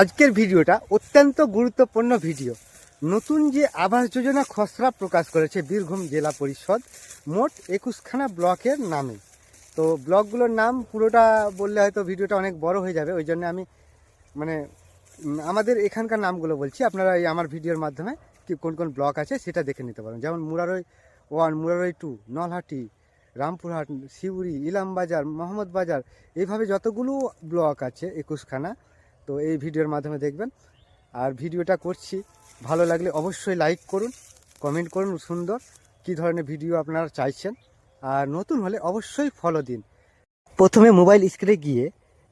আজকের ভিডিওটা অত্যন্ত গুরুত্বপূর্ণ ভিডিও। নতুন যে আবাস যোজনা খসড়া প্রকাশ করেছে বীরভূম জেলা পরিষদ, মোট একুশখানা ব্লকের নামে। তো ব্লকগুলোর নাম পুরোটা বললে হয়তো ভিডিওটা অনেক বড় হয়ে যাবে, ওই জন্য আমি মানে আমাদের এখানকার নামগুলো বলছি। আপনারা এই আমার ভিডিওর মাধ্যমে কি কোন কোন ব্লক আছে সেটা দেখে নিতে পারেন। যেমন মুরারই ওয়ান, মুরারই টু, নলহাটি, রামপুরহাট শিউরি ইলামবাজার মোহাম্মদ বাজার এইভাবে যতগুলো ব্লক আছে একুশখানা তো এই ভিডিওর মাধ্যমে দেখবেন। আর ভিডিওটা করছি, ভালো লাগলে অবশ্যই লাইক করুন কমেন্ট করুন সুন্দর কী ধরনের ভিডিও আপনারা চাইছেন। আর নতুন হলে অবশ্যই ফলো দিন। প্রথমে মোবাইল স্ক্রিনে গিয়ে,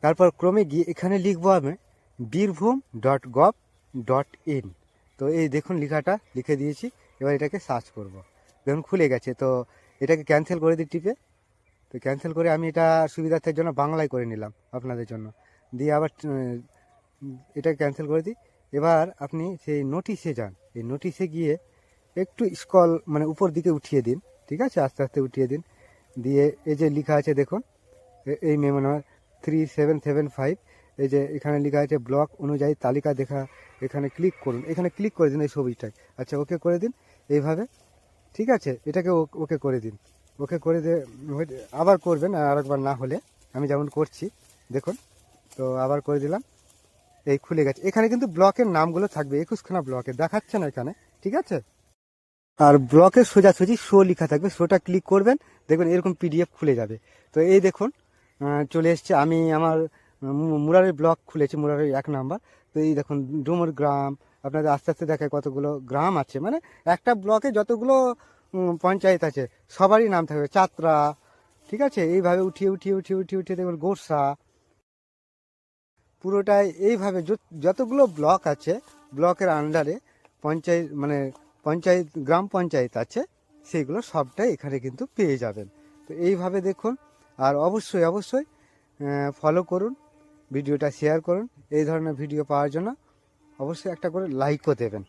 তারপর ক্রমে গিয়ে এখানে লিখব আমি, Birbhum dot gov dot in তো এই দেখুন লেখাটা, লিখে দিয়েছি, এবার এটাকে সার্চ করব। দেখুন খুলে গেছে, তো এটাকে ক্যান্সেল করে দিই টিপে। তো ক্যান্সেল করে আমি এটা সুবিধার্থের জন্য বাংলায় করে নিলাম আপনাদের জন্য। দিয়ে আবার এটা ক্যান্সেল করে দিই। এবার আপনি সেই নোটিশে যান। এই নোটিশে গিয়ে একটু স্কল মানে উপর দিকে উঠিয়ে দিন, ঠিক আছে? আস্তে আস্তে উঠিয়ে দিন। দিয়ে এই যে লেখা আছে দেখুন এই memo number three seven seven five এই যে এখানে লেখা আছে ব্লক অনুযায়ী তালিকা দেখা, এখানে ক্লিক করুন। এখানে ক্লিক করে দিন এই ছবিটায়। আচ্ছা ওকে করে দিন এইভাবে, ঠিক আছে? এটাকে ওকে করে দিন। ওকে করে দিয়ে আবার করবেন, আর একবার না হলে। আমি যেমন করছি, দেখুন, তো আবার করে দিলাম। এই খুলে গেছে। এখানে কিন্তু ব্লকের নামগুলো থাকবে, একুশখানা ব্লকে। দেখাচ্ছে না এখানে, ঠিক আছে? আর ব্লকের সোজাসুজি শো লেখা থাকবে, শোটা ক্লিক করবেন, দেখবেন এরকম পিডিএফ খুলে যাবে। তো এই দেখুন চলে এসছে। আমি আমার মুরারের ব্লক খুলেছি, মুরারের এক নাম্বার। তো এই দেখুন, ডুমুর গ্রাম, আপনাদের আস্তে আস্তে দেখায় কতগুলো গ্রাম আছে। মানে একটা ব্লকে যতগুলো পঞ্চায়েত আছে, সবারই নাম থাকবে। চাত্রা, ঠিক আছে? এইভাবে উঠিয়ে উঠিয়ে উঠিয়ে উঠিয়ে উঠিয়ে দেখবেন গোরসা পুরোটাই এইভাবে যত- যতগুলো ব্লক আছে, ব্লকের আন্ডারে পঞ্চায়েত মানে পঞ্চায়েত, গ্রাম পঞ্চায়েত আছে, সেইগুলো সবটাই এখানে কিন্তু পেয়ে যাবেন। তো এইভাবে দেখুন, আর অবশ্যই অবশ্যই ফলো করুন, ভিডিওটা শেয়ার করুন, এই ধরনের ভিডিও পাওয়ার জন্য। অবশ্যই একটা করে লাইকও দেবেন।